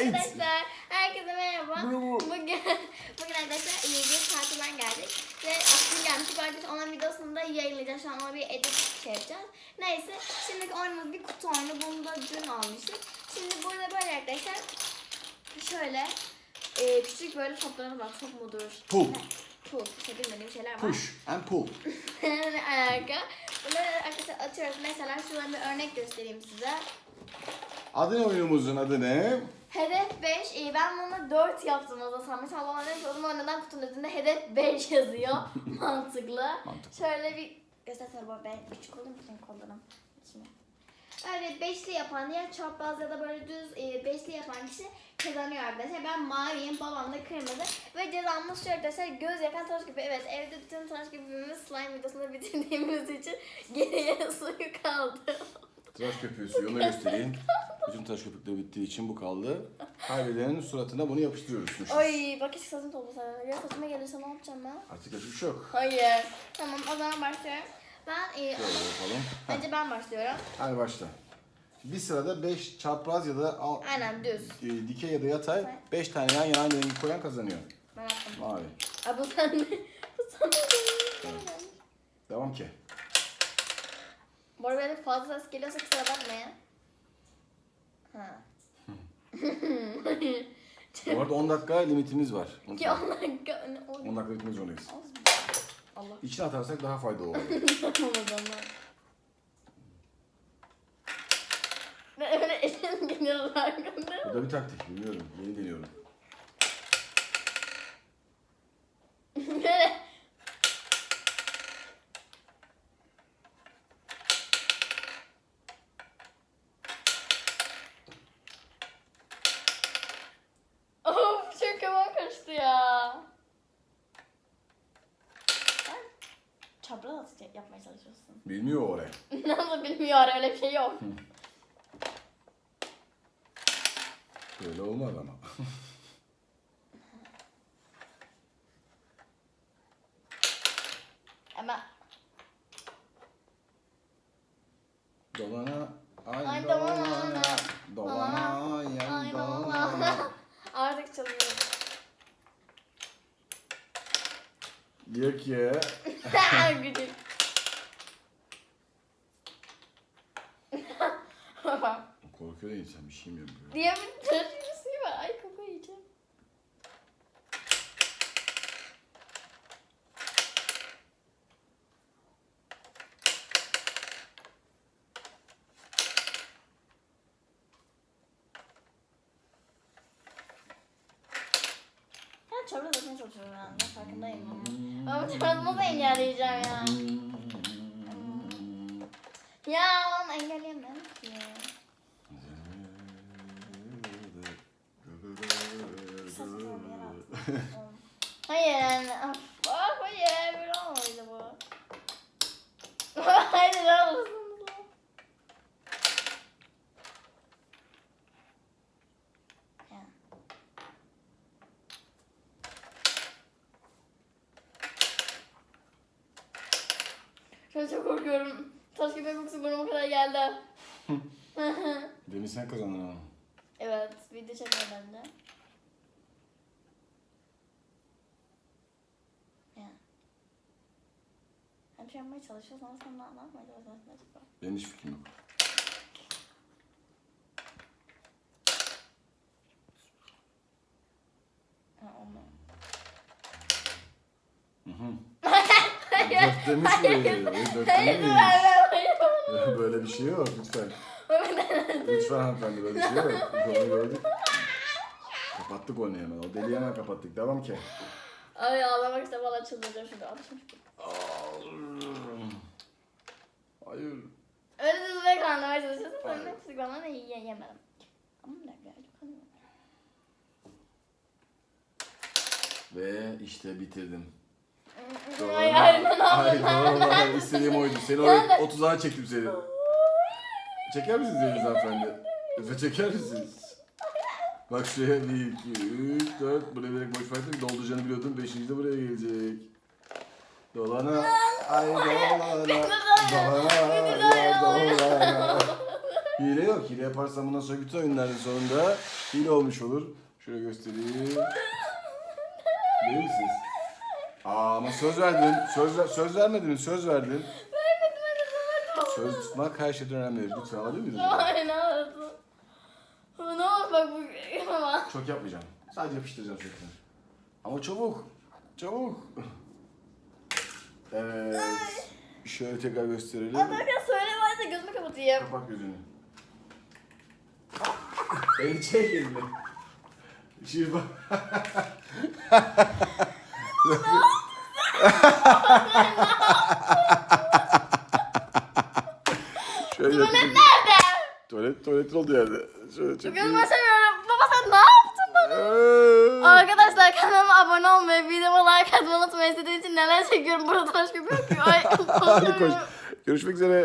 Arkadaşlar herkese merhaba. Bugün bugün arkadaşlar iyi bir tatilden geldik. Ve aslında gelmiştik arkadaşlar onun videosunu da yayınlayacağız. Şu an ona bir edit şey yapacağız. Neyse şimdiki oyunumuz bir kutu oyunu. Bunu da dün almıştık. Şimdi burada böyle arkadaşlar şöyle e, küçük böyle toplarımız var. Top mudur? Ne? Pull. İşte bilmediğim şeyler var. Push and pull. ne alaka? Bunları arkadaşlar atıyoruz. Mesela şuradan bir örnek göstereyim size. Adı ne oyunumuzun adı ne? Hedef 5. Ee, ben bunu 4 yaptım o zaman. Mesela bana demiş o zaman neden kutunun üstünde hedef 5 yazıyor. Mantıklı. Mantıklı. Şöyle bir göstersene bu ben küçük mı senin kollarım? Şimdi. Öyle beşli yapan ya çapraz ya da böyle düz e, beşli yapan kişi kazanıyor arkadaşlar. Ben maviyim, babam da kırmızı. Ve cezamız şu arkadaşlar göz yakan tıraş gibi. Evet evde bütün tıraş gibi slime videosunu bitirdiğimiz için geriye suyu kaldı. Tıraş köpüğü suyunu göstereyim. Bütün tıraş köpükleri bittiği için bu kaldı. Kaybedenin suratına bunu yapıştırıyoruz. Ay bak hiç saçım toplasa. Ya saçıma gelirse ne yapacağım ben? Artık yapacak bir şey yok. Hayır. Tamam o zaman başlıyorum. Ben e, Şöyle yapalım. Heh, önce ben başlıyorum. Hadi başla. Bir sırada 5 çapraz ya da al- Aynen düz. e, dikey ya da yatay 5 tane yan yana aynı rengi koyan kazanıyor. Ben attım. Mavi. Aa, bu sen bu sana Devam ki. Bu arada benim fazla ses geliyorsa kusura bakmayın. Ha. Bu arada 10 dakika limitimiz var. Ki Unutma. oh my god. Ne 10 oldu? dakika limitimiz zorundayız. Allah. İçine atarsak daha faydalı olur. Tamam o zaman. Ve öyle elim farkında. Bu da bir taktik bilmiyorum. Yeni deniyorum. Böyle. Of çok kafam karıştı ya. Sen atış yapmaya çalışıyorsun. Bilmiyor oraya. Nasıl bilmiyor öyle bir şey yok. Böyle olmadı ama. Ama Dolana, ay, Ay, dolana, dolana. dolana, ay, Ay, dolana. dolana. artık çalıyor. Diyor ki, Gıcık. Korkuyor da insan bir şey mi yapıyor? diye bir tırtıcısı var. Ay kafayı yiyeceğim. Ben çorba atmaya çalışıyorum yani. Ben farkındayım ama. Ama çorba nasıl engelleyeceğim ya? Ya onu engelleyemem ki. Hayır yani. Of, of, hayır böyle olmalıydı bu. hayır olmasın. Şu an çok korkuyorum. Taş gibi kokusu burnuma kadar geldi. Demin sen kazandın ama. evet, video çekmeden bence. Ya. Hem şey yapmaya çalışıyoruz ama sen ne ne yapmaya çalışıyorsun acaba? Benim hiç fikrim yok. Ha, demiş mi? Dört Hayır, demiş. hayır, hayır. Böyle bir şey yok lütfen. Lütfen hanımefendi böyle bir şey yok. Onu gördük. Kapattık onu hemen. O deliği hemen kapattık. Devam ki. Ay ağlamak işte valla çıldıracağım şimdi. Alışmış. Hayır. Öyle düzüne kandırmaya çalışıyorsun. Sonra da çocuk bana ne yiyemedim. Ama bir dakika. çok kanıyorum. Ve işte bitirdim. Ay ay ne Ay yapıyorsun? doğru. İstediğim oydu. Seni oraya 30'a çektim seni. Çeker misiniz Deniz hanımefendi? Efe çeker misiniz? Bak şuraya 1, 2, 3, 4. Buraya direkt boş bıraktım. Dolduracağını biliyordum. 5. de buraya gelecek. Dolana. Ay dolana. Dolana. Ay dolana. Hile yok. Hile yaparsam bundan sonra bütün oyunların sonunda hile olmuş olur. Şöyle göstereyim. Değil misiniz? Aa ama söz verdin. Söz, ver- söz vermediniz. Söz verdin. Söz tutmak her şeyden önemlidir. Lütfen alabilir miyiz? Ay ne oldu? Ne oldu bak bu ama. Çok yapmayacağım. Sadece yapıştıracağım sürekli. Ama çabuk. Çabuk. Evet. Şöyle tekrar gösterelim. Arkadaşlar söylemezse gözümü kapatayım. Kapat gözünü. Beni çek elini. Şimdi bak. Şöyle Tuvalet yapayım. nerede? Tuvalet, tuvaletin olduğu yerde. Şöyle çekeyim. Gözümü açamıyorum. Baba sen ne yaptın Arkadaşlar kanalıma abone olmayı, videoma like atmayı unutmayın. İstediğiniz için neler çekiyorum burada taş gibi yok ki. Ay, Hadi koş. Görüşmek üzere.